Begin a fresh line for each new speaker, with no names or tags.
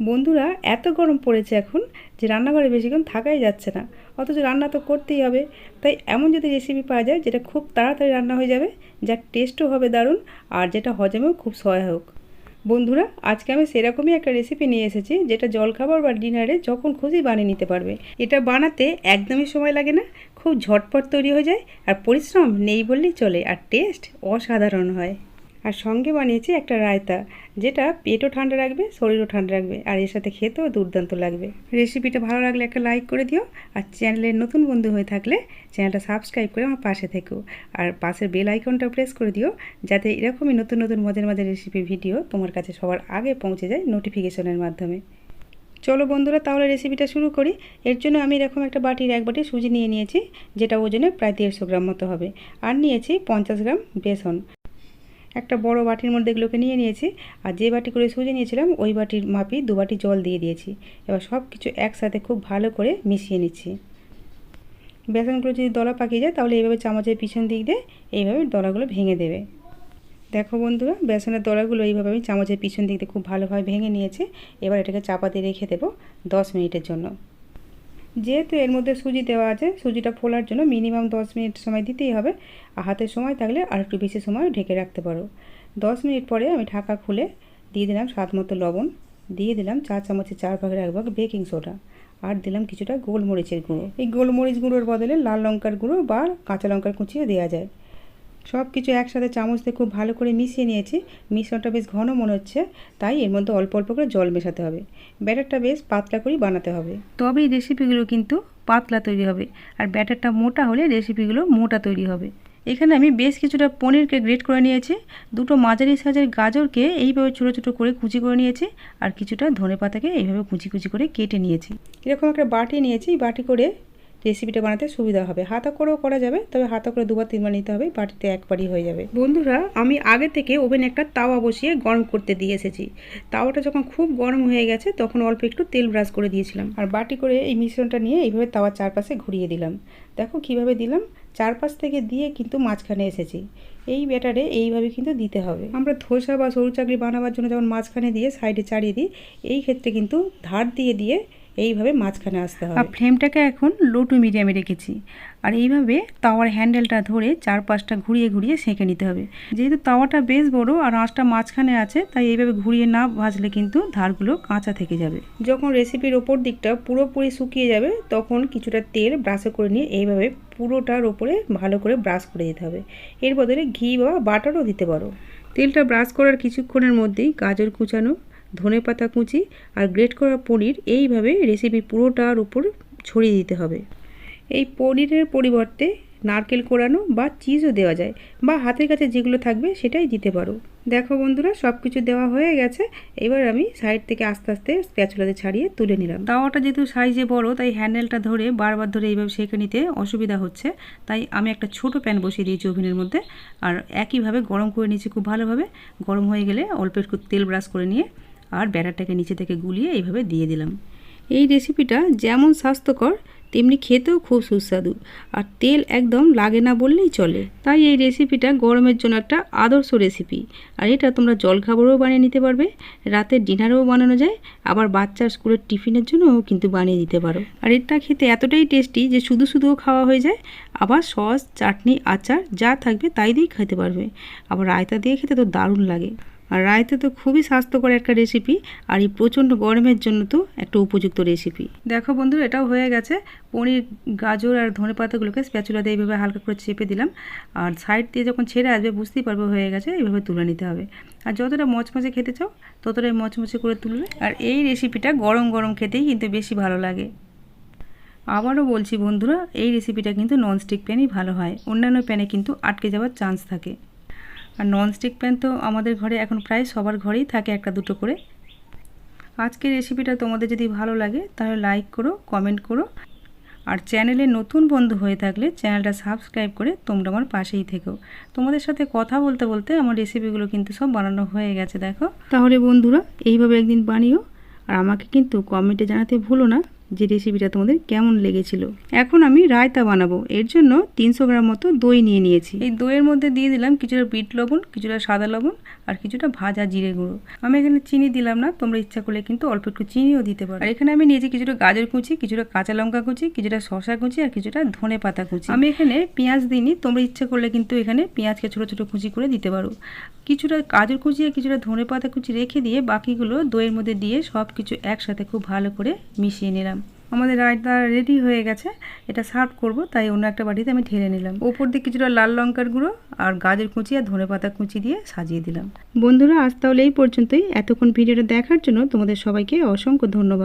বন্ধুরা, এত গরম পড়েছে এখন যে রান্নাঘরে বেশিক্ষণ থাকাই যাচ্ছে না। অথচ রান্না তো করতেই হবে। তাই এমন যদি রেসিপি পাওয়া যায় যেটা খুব তাড়াতাড়ি রান্না হয়ে যাবে, যার টেস্টও হবে দারুণ আর যেটা হজমেও খুব সহায়ক। বন্ধুরা, আজকে আমি সেরকমই একটা রেসিপি নিয়ে এসেছি যেটা জলখাবার বা ডিনারে যখন খুশি বানিয়ে নিতে পারবে। এটা বানাতে একদমই সময় লাগে না, খুব ঝটপট তৈরি হয়ে যায় আর পরিশ্রম নেই বললেই চলে আর টেস্ট অসাধারণ হয়। আর সঙ্গে বানিয়েছি একটা রায়তা, যেটা পেটও ঠান্ডা রাখবে, শরীরও ঠান্ডা রাখবে, আর এর সাথে খেতেও দুর্দান্ত লাগবে। রেসিপিটা ভালো লাগলে একটা লাইক করে দিও, আর চ্যানেলের নতুন বন্ধু হয়ে থাকলে চ্যানেলটা সাবস্ক্রাইব করে আমার পাশে থেকো। আর পাশের বেল আইকনটা প্রেস করে দিও, যাতে এরকমই নতুন নতুন মজার মজার রেসিপি ভিডিও তোমার কাছে সবার আগে পৌঁছে যায় নোটিফিকেশনের মাধ্যমে। চলো বন্ধুরা, তাহলে রেসিপিটা শুরু করি। এর জন্য আমি এরকম একটা বাটির এক বাটি সুজি নিয়ে নিয়েছি, যেটা ওজনে প্রায় দেড়শো গ্রাম মতো হবে। আর নিয়েছি পঞ্চাশ গ্রাম বেসন। একটা বড় বাটির মধ্যে এগুলোকে নিয়ে নিয়েছি। আর যে বাটি করে সুজি নিয়েছিলাম, ওই বাটির মাপি দু বাটি জল দিয়ে দিয়েছি। এবার সব কিছু একসাথে খুব ভালো করে মিশিয়ে নিচ্ছি। বেসনগুলো যদি দলা পাকিয়ে যায়, তাহলে এইভাবে চামচের পিছন দিক দিয়ে এইভাবে দলাগুলো ভেঙে দেবে। দেখো বন্ধুরা, বেসনের দলাগুলো এইভাবে আমি চামচের পিছন দিক দিয়ে খুব ভালোভাবে ভেঙে নিয়েছি। এবার এটাকে চাপাতে রেখে দেবো দশ মিনিটের জন্য। যেহেতু এর মধ্যে সুজি দেওয়া আছে, সুজিটা ফোলার জন্য মিনিমাম দশ মিনিট সময় দিতেই হবে। আর হাতের সময় থাকলে আর একটু বেশি সময় ঢেকে রাখতে পারো। দশ মিনিট পরে আমি ঢাকা খুলে দিয়ে দিলাম স্বাদ মতো লবণ। দিয়ে দিলাম চা চামচের চার ভাগের এক ভাগ বেকিং সোডা। আর দিলাম কিছুটা গোলমরিচের গুঁড়ো। এই গোলমরিচ গুঁড়োর বদলে লাল লঙ্কার গুঁড়ো বা কাঁচা লঙ্কার কুচিও দেওয়া যায়। সব কিছু একসাথে চামচ দিয়ে খুব ভালো করে মিশিয়ে নিয়েছি। মিশ্রণটা বেশ ঘন মনে হচ্ছে, তাই এর মধ্যে অল্প অল্প করে জল মেশাতে হবে। ব্যাটারটা বেশ পাতলা করেই বানাতে হবে। তবে এই রেসিপিগুলো কিন্তু পাতলা তৈরি হবে, আর ব্যাটারটা মোটা হলে রেসিপিগুলো মোটা তৈরি হবে। এখানে আমি বেশ কিছুটা পনিরকে গ্রেট করে নিয়েছি, দুটো মাঝারি সাইজের গাজরকে এইভাবে ছোটো ছোটো করে কুচি করে নিয়েছি, আর কিছুটা ধনে পাতাকে এইভাবে কুচি কুচি করে কেটে নিয়েছি। এরকম একটা বাটি নিয়েছি, বাটি করে রেসিপিটা বানাতে সুবিধা হবে। হাতা করেও করা যাবে, তবে হাতা করে দুবার, তিনবার নিতে হবে, বাটিতে একবারই হয়ে যাবে। বন্ধুরা, আমি আগে থেকে ওভেনে একটা তাওয়া বসিয়ে গরম করতে দিয়ে এসেছি। তাওয়াটা যখন খুব গরম হয়ে গেছে, তখন অল্প একটু তেল ব্রাশ করে দিয়েছিলাম। আর বাটি করে এই মিশ্রণটা নিয়ে এইভাবে তাওয়ার চারপাশে ঘুরিয়ে দিলাম। দেখো কীভাবে দিলাম। চারপাশ থেকে দিয়ে কিন্তু মাঝখানে এসেছি। এই ব্যাটারে এইভাবে কিন্তু দিতে হবে। আমরা ধোসা বা সরু চাকরি বানাবার জন্য যেমন মাঝখানে দিয়ে সাইডে চাড়িয়ে দিই, এই ক্ষেত্রে কিন্তু ধার দিয়ে দিয়ে এইভাবে মাঝখানে আসতে হবে। আর ফ্লেমটাকে এখন লো টু মিডিয়ামে রেখেছি। আর এইভাবে তাওয়ার হ্যান্ডেলটা ধরে চার পাঁচটা ঘুরিয়ে ঘুরিয়ে সেঁকে নিতে হবে। যেহেতু তাওয়াটা বেশ বড় আর আঁচটা মাঝখানে আছে তাই এইভাবে ঘুরিয়ে না ভাজলে কিন্তু ধারগুলো কাঁচা থেকে যাবে। যখন রেসিপির ওপর দিকটা পুরোপুরি শুকিয়ে যাবে তখন কিছুটা তেল ব্রাশে করে নিয়ে এইভাবে পুরোটার ওপরে ভালো করে ব্রাশ করে দিতে হবে। এর বদলে ঘি বা বাটারও দিতে পারো। তেলটা ব্রাশ করার কিছুক্ষণের মধ্যেই গাজর কুচানো ধনে পাতা কুচি আর গ্রেট করা পনির এইভাবে রেসিপি পুরোটার উপর ছড়িয়ে দিতে হবে। এই পনিরের পরিবর্তে নারকেল কোরানো বা চিজও দেওয়া যায় বা হাতের কাছে যেগুলো থাকবে সেটাই দিতে পারো। দেখো বন্ধুরা সব কিছু দেওয়া হয়ে গেছে। এবার আমি সাইড থেকে আস্তে আস্তে স্প্যাচুলাতে ছাড়িয়ে তুলে নিলাম। তাওয়াটা যেহেতু সাইজে বড়, তাই হ্যান্ডেলটা ধরে বারবার ধরে এইভাবে সেঁকে নিতে অসুবিধা হচ্ছে। তাই আমি একটা ছোট প্যান বসিয়ে দিয়েছি ওভেনের মধ্যে। আর একইভাবে গরম করে নিয়েছি খুব ভালোভাবে। গরম হয়ে গেলে অল্প একটু তেল ব্রাশ করে নিয়ে আর ব্যাটারটাকে নিচে থেকে গুলিয়ে এইভাবে দিয়ে দিলাম। এই রেসিপিটা যেমন স্বাস্থ্যকর, তেমনি খেতেও খুব সুস্বাদু। আর তেল একদম লাগে না বললেই চলে। তাই এই রেসিপিটা গরমের জন্য একটা আদর্শ রেসিপি আর এটা তোমরা জলখাবারও বানিয়ে নিতে পারবে রাতের ডিনারেও বানানো যায়, আবার বাচ্চার স্কুলের টিফিনের জন্যও কিন্তু বানিয়ে দিতে পারো। আর এটা খেতে এতটাই টেস্টি যে শুধু শুধুও খাওয়া হয়ে যায়। আবার সস, চাটনি, আচার যা থাকবে তাই দিয়েই খেতে পারবে। আবার রায়তা দিয়ে খেতে তো দারুণ লাগে। আর রায়তা তো খুবই স্বাস্থ্যকর একটা রেসিপি আর এই প্রচণ্ড গরমের জন্য তো একটা উপযুক্ত রেসিপি দেখো বন্ধু এটাও হয়ে গেছে। পনির, গাজর আর ধনে পাতাগুলোকে স্প্যাচুলা দিয়ে এইভাবে হালকা করে চেপে দিলাম। আর সাইড দিয়ে যখন ছেড়ে আসবে, বুঝতেই পারবে হয়ে গেছে এইভাবে তুলে নিতে হবে। আর যতটা মচমচে খেতে চাও, ততটাই মচমচে করে তুলবে। আর এই রেসিপিটা গরম গরম খেতেই কিন্তু বেশি ভালো লাগে। আবারও বলছি বন্ধুরা, এই রেসিপিটা কিন্তু ননস্টিক প্যানই ভালো হয়। অন্যান্য প্যানে কিন্তু আটকে যাওয়ার চান্স থাকে। আর ননস্টিক প্যান তো আমাদের ঘরে এখন প্রায় সবার ঘরেই থাকে একটা দুটো করে। আজকের রেসিপিটা তোমাদের যদি ভালো লাগে, তাহলে লাইক করো কমেন্ট করো। আর চ্যানেলে নতুন বন্ধু হয়ে থাকলে চ্যানেলটা সাবস্ক্রাইব করে তোমরা আমার পাশেই থেকো। তোমাদের সাথে কথা বলতে বলতে আমার রেসিপিগুলো কিন্তু সব বানানো হয়ে গেছে, দেখো। তাহলে বন্ধুরা, এইভাবে একদিন বানিও। আর আমাকে কিন্তু কমেন্টে জানাতে ভুলো না। যে রেসিপিটা তোমাদের কেমন লেগেছিল? এখন আমি রায়তা বানাবো। এর জন্য তিনশো গ্রাম মতো দই নিয়ে নিয়েছি। এই দইয়ের মধ্যে দিয়ে দিলাম কিছুটা বিট লবণ, কিছুটা সাদা লবণ আর কিছুটা ভাজা জিরে গুঁড়ো। আমি এখানে চিনি দিলাম না, তোমরা ইচ্ছা করলে কিন্তু অল্প একটু চিনিও দিতে পারো। আর এখানে আমি নিয়েছি কিছুটা গাজর কুচি, কিছুটা কাঁচা লঙ্কা কুচি, কিছুটা শশা কুচি আর কিছুটা ধনে পাতা কুচি। আমি এখানে পেঁয়াজ দিইনি, তোমরা ইচ্ছা করলে কিন্তু এখানে পেঁয়াজকে ছোটো ছোটো কুচি করে দিতে পারো। কিছুটা গাজর আর কিছুটা ধনে পাতা কুচি রেখে দিয়ে বাকিগুলো দইয়ের মধ্যে দিয়ে সব কিছু একসাথে খুব ভালো করে মিশিয়ে নিলাম। আমাদের রায়তা রেডি হয়ে গেছে, এটা সার্ভ করব, তাই অন্য একটা বাটিতে আমি ঢেলে নিলাম। ওপর দিয়ে কিছুটা লাল লঙ্কার গুঁড়ো আর গাজর কুচি আর ধনে পাতা কুচি দিয়ে সাজিয়ে দিলাম। বন্ধুরা, আজ তাহলে এই পর্যন্তই। এতক্ষণ ভিডিওটা দেখার জন্য তোমাদের সবাইকে অসংখ্য ধন্যবাদ।